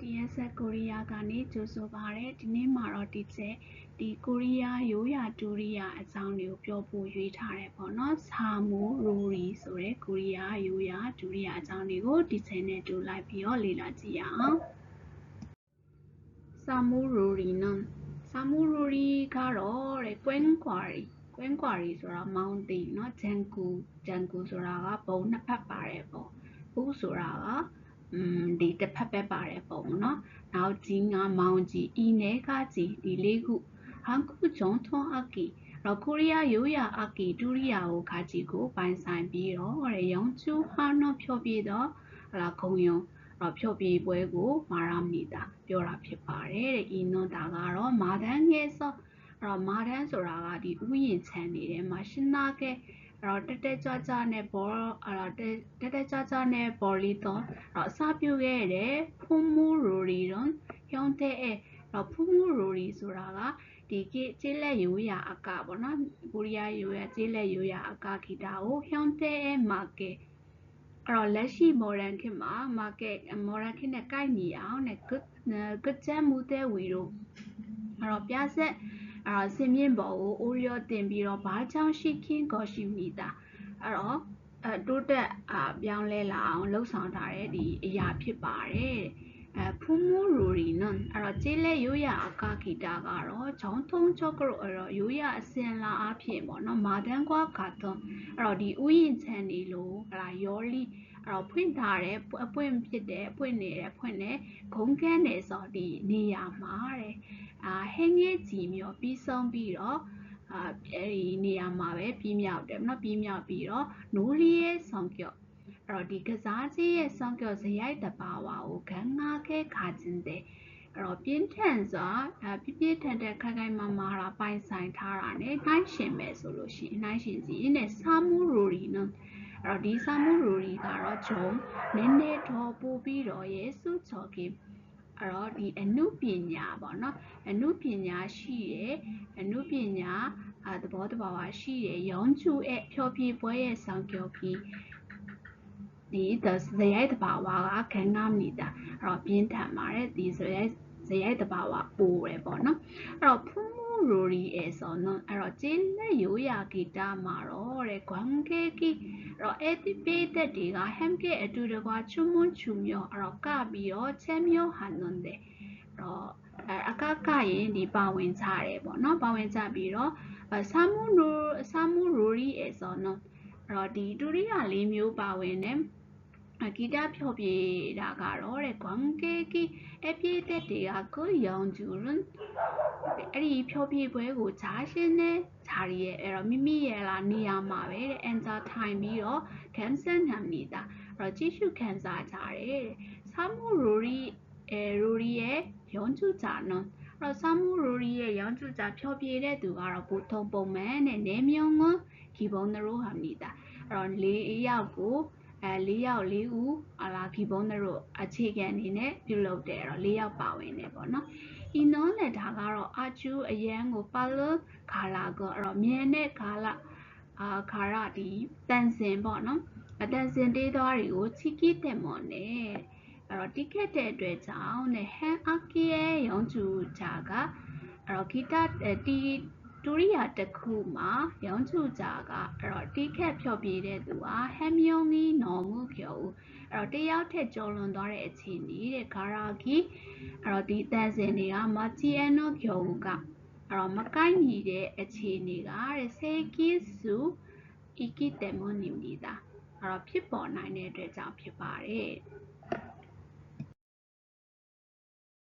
TSS ကိုရီးယားကနေကြိုဆိုပါတယ်ဒီနေ့မှာတော့ဒီချက်ဒီကိုရီးယားရိုးရာဒူရိယာအကြောင်းတွေကိုပြောဖို့ရွေးထားတယ်ပေါ့နော်ဆာမူရိုရီဆိုတဲ့ကိုရီးယားရိုးရာဒူရိယာအကြောင်းတွေကိုဒီချက်နဲ့တူလိုက်ပြီးတော့လေ့လာကြည့်ရအောင်ဆာမူရိုရီနော်ဆာမူရိုရီကတော့တဲ့ကွင်းကွာရီကွင်းကွာရီဆိုတာမောင်းတီနော်ဂျန်ကူဂျန်ကူဆိုတာကဘုံနှစ်ဖက်ပါတယ်ပေါ့ဘူးဆိုတာက อืมဒီတစ်ဖက်ပဲပါတယ်ပုံနော်နောက်ကြီးငါမောင်ကြီးဤနဲကကြီးဒီလေးခုဟန်ကူဂျုံထွန်အကီတော့ကိုရီးယားရိုးရာအကီဒူရိယာကိုခါကြီးကိုပိုင်ဆိုင်ပြီးတော့ရရောင်ချူဟာနော်ဖြောပြတော့ဟလာခုံယုံတော့ဖြောပြပွဲကိုမာရမီတာပြောတာဖြစ်ပါတယ်တဲ့ဤနော်ဒါကတော့မာဒန်ငယ်စောအဲ့တော့မာဒန်ဆိုတာကဒီဥယျာဉ်ခြံနေတယ်မှာရှင်းနာကဲ အဲ့တော့တက်တက်ကြွကြွနဲ့ဘောအဲ့တော့တက်တက်ကြွကြွနဲ့ဘောလီတော့အဲ့တော့အစပြုခဲ့တဲ့ဖုံမူရိုရီတော့ရောင်းတဲ့အဲ့တော့ဖုံမူရိုရီဆိုတာကဒီကကျေးလက်ရိုးရာအကပေါ့နော်ကိုရီးယားရိုးရာကျေးလက်ရိုးရာအကဂီတာကိုဟျောင်းတဲ့မာကဲအဲ့တော့လက်ရှိ modern ခေတ်မှာ market modern ခေတ်နဲ့ကိုက်ညီအောင်နဲ့ good good ချမ်းမှုတဲ့ဝီတို့အဲ့တော့ပြဆက် အဲ့တော့စင်မြင့်ပေါ်ကိုအိုရီယိုတင်ပြီးတော့ဘာကြောင့်ရှိခင်းကောရှိမိတာအဲ့တော့အဲတိုးတက်အာပြောင်းလဲလာအောင်လှုပ်ဆောင်ထားတဲ့ဒီအရာဖြစ်ပါတယ်အဲဖူးမူရူရီနော်အဲ့တော့ကျေးလက်ရိုးရာအကဂီတာကတော့ဂျောင်းထုံးချော့ကရိုအဲ့တော့ရိုးရာအစင်လာအဖြစ်ပေါ့နော်မာဒန်ကွာကာတွန်အဲ့တော့ဒီဥယျာဉ်ချန်နေလို့ဟလာယောလီအဲ့ တော့ဖွင့်ထားတဲ့အပွင့်ဖြစ်တဲ့အပွင့်နေတဲ့အဖွင့်နဲ့ဂုံကန်းနေဆိုဒီနေရာမှာတဲ့အာဟင်းငယ်ကြီးမျိုးပြီးဆုံးပြီးတော့အာအဲဒီနေရာမှာပဲပြီးမြောက်တယ်နော်ပြီးမြောက်ပြီးတော့နိုးလီရဲ့ဆောင်ကျော်အဲ့တော့ဒီကစားကြီးရဲ့ဆောင်ကျော်ဇယိုက်တဘာဝကိုဂန်းငါခဲခါခြင်းတဲ့အဲ့တော့ပြင်းထန်စွာအပြပြထန်တဲ့ခိုင်ခိုင်မာမာတာပိုင်ဆိုင်ထားတာ ਨੇ နှိုင်းရှင်ပဲဆိုလို့ရှိရင်နှိုင်းရှင်စီနဲ့စာမှုရိုရီနော် အဲ့တော့ဒီစာမှုရိုရီကတော့ဂျုံနည်းနည်းတော့ပို့ပြီးတော့ယေစုချော်ကေအဲ့တော့ဒီအနုပညာပေါ့နော်အနုပညာရှိတယ်အနုပညာအသဘောတဘာဝရှိတယ်ရောင်းချူရဲ့ဖြောပြပွဲရဲ့ဆောင်ကြောပြီးဒီသဇယိုက်တဘာဝကခံငါမနေတာအဲ့တော့ပြင်းထန်ပါတယ်ဒီဇယိုက် ဇယိုက်တဘာဝပိုးတယ်ပေါ့နော်အဲ့တော့ဖူးမူရိုရီအဲဆိုနော်အဲ့တော့ကျင်းလက်ရိုးရာဂီတာမှာတော့တဲ့ဂွမ်ကေကီအဲ့တော့အဲ့ဒီပေးတဲ့တွေကဟမ်ကေအတူတကွာချွမွန်းချူမျိုးအဲ့တော့ကပြီးတော့ချမ်းမျိုးဟန်နွန်တဲ့အဲ့တော့အကကရင်ဒီပါဝင်ကြတယ်ပေါ့နော်ပါဝင်ကြပြီးတော့ဆာမူရိုဆာမူရိုရီအဲဆိုနော်အဲ့တော့ဒီဒူရိယာလေးမျိုးပါဝင်တယ် ဂီတဖြောပြတာကတော့တဲ့ဂွမ်ကေကီအပြည့်တက်တွေကကိုယောင်ဂျူရွန်အဲ့ဒီဖြောပြပွဲကိုဂျားရှင်းနဲ့ဂျာရီရဲ့အဲ့တော့မိမိရဲ့လာနေရာမှာပဲတဲ့အန်စာထိုင်ပြီးတော့ကန်ဆန်ဟမ်နေတာအဲ့တော့ကြည့်ရှုခံစားကြတယ်ဆာမူရိုရီအဲရိုရီရဲ့ယောင်ဂျူဂျာနော်အဲ့တော့ဆာမူရိုရီရဲ့ယောင်ဂျူဂျာဖြောပြတဲ့သူကတော့ဘူထုံပုံမှန်နဲ့နေမြုံငွန်ဂီဘုံနရိုဟမ်နေတာအဲ့တော့လေးယောက်ကို အဲ၄ယောက်၄ဦးအလာဂီဘုံတို့အခြေခံအနေနဲ့ပြုလုပ်တယ်အဲ့တော့၄ယောက်ပါဝင်တယ်ပေါ့နော်ဤနောနဲ့ဒါကတော့အာကျူအရန်ကိုပါလခါလာကအဲ့တော့မြန်တဲ့ခါလာအာခါရဒီတန်စင်ပေါ့နော်အတန်စင်တေးသွားတွေကိုချီကီတက်မော်နဲ့အဲ့တော့တိခက်တဲ့အတွက်ကြောင့်နဲ့ဟန်အကီရဲ့ရောင်းချူချာကအဲ့တော့ဂီတတီ တူရိယာတစ်ခုမှာရောင်းချူကြကအဲ့တော့တီးခက်ဖြော်ပြတဲ့သူကဟမ်မြုံကြီးနော်မှုကျော်ဦးအဲ့တော့တယောက်ထက်ကျော်လွန်သွားတဲ့အခြေအနေတဲ့ဂါရာဂီအဲ့တော့ဒီတန်စင်တွေကမချီအန်နိုကျော်ဦးကအဲ့တော့မကိုက်ညီတဲ့အခြေအနေကတဲ့ဆေကီစုအီကီတေမွန်နီမီတာအဲ့တော့ဖြစ်ပေါ်နိုင်တဲ့အတွက်ကြောင့်ဖြစ်ပါတယ်